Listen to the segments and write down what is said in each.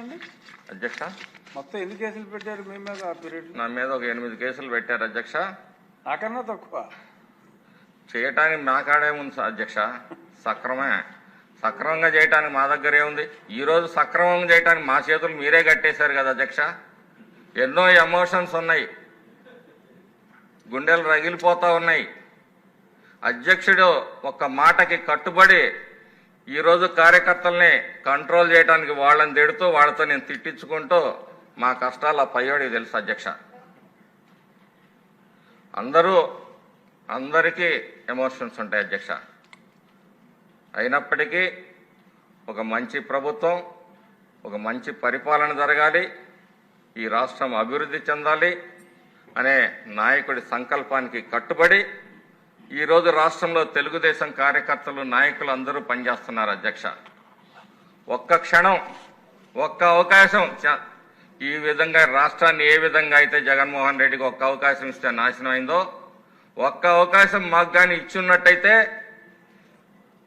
అండి అధ్యక్ష? మొత్తం ఎన్ని కేసులు పెట్టారు మీ మీద ఆ పీరియడ్ నా మీద ఒక ఎనిమిది కేసులు పెట్టారు అధ్యక్ష. నాకన్నా తక్కువ. చేయటానికి మా కాడే ఉంది సార్ అధ్యక్ష. సక్రమే. సక్రమంగా చేయటానికి మా దగ్గర ఏముంది ఈ రోజు సక్రమంగా చేయటానికి మా చేతులు మీరే కట్టేశారు కదా అధ్యక్ష. ఎన్నో ఎమోషన్స్ ఉన్నాయి. గుండెలు రగిలిపోతా ఉన్నాయి. అధ్యక్షుడు ఒక్క మాటకి కట్టుబడి ఈరోజు కార్యకర్తల్ని కంట్రోల్ చేయడానికి వాళ్ళని తిడుతూ వాళ్ళతో నేను తిట్టించుకుంటూ మా కష్టాలు ఆ పయ్యోడికి తెలుసు అధ్యక్ష. అందరూ అందరికీ ఎమోషన్స్ ఉంటాయి అధ్యక్ష. అయినప్పటికీ ఒక మంచి ప్రభుత్వం ఒక మంచి పరిపాలన జరగాలి ఈ రాష్ట్రం అభివృద్ధి చెందాలి అనే నాయకుడి సంకల్పానికి కట్టుబడి ఈరోజు రాష్ట్రంలో తెలుగుదేశం కార్యకర్తలు నాయకులు అందరూ పనిచేస్తున్నారు అధ్యక్ష. ఒక్క క్షణం ఒక్క అవకాశం చ- ఈ విధంగా రాష్ట్రాన్ని ఏ విధంగా అయితే జగన్మోహన్ రెడ్డికి ఒక్క అవకాశం ఇస్తే నాశనం అయిందో ఒక్క అవకాశం మాకు కానీ ఇచ్చున్నట్టయితే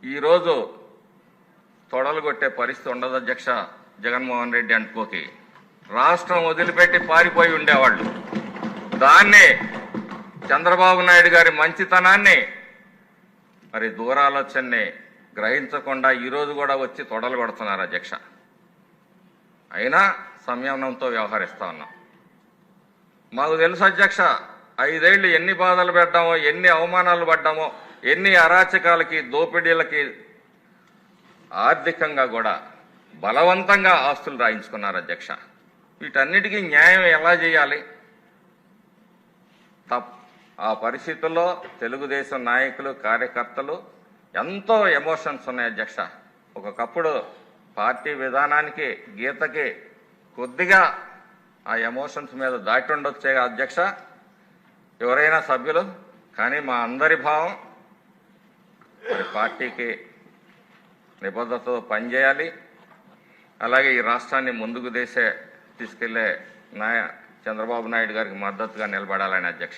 ఈరోజు తొడలు కొట్టే పరిస్థితి ఉండదు అధ్యక్ష జగన్మోహన్ రెడ్డి అనుకోకి. రాష్ట్రం వదిలిపెట్టి పారిపోయి ఉండేవాళ్ళు. దాన్నే చంద్రబాబు నాయుడు గారి మంచితనాన్ని మరి దూరాలోచనని గ్రహించకుండా ఈరోజు కూడా వచ్చి తొడలు కొడుతున్నారు అధ్యక్ష. అయినా సంయమనంతో వ్యవహరిస్తా ఉన్నాం. మాకు తెలుసు అధ్యక్ష ఐదేళ్ళు ఎన్ని బాధలు పెట్టామో ఎన్ని అవమానాలు పడ్డామో ఎన్ని అరాచకాలకి దోపిడీలకి ఆర్థికంగా కూడా బలవంతంగా ఆస్తులు రాయించుకున్నారు అధ్యక్ష. వీటన్నిటికీ న్యాయం ఎలా చేయాలి? తప్ ఆ పరిస్థితుల్లో తెలుగుదేశం నాయకులు కార్యకర్తలు ఎంతో ఎమోషన్స్ ఉన్నాయి అధ్యక్ష. ఒకప్పుడు పార్టీ విధానానికి గీతకి కొద్దిగా ఆ ఎమోషన్స్ మీద దాటి ఉండొచ్చే అధ్యక్ష. ఎవరైనా సభ్యులు కానీ మా అందరి భావం మరి పార్టీకి నిబద్ధతతో పనిచేయాలి. అలాగే ఈ రాష్ట్రాన్ని ముందుకు దేశే తీసుకెళ్ళే నాయ చంద్రబాబు నాయుడు గారికి మద్దతుగా నిలబడాలని అధ్యక్ష.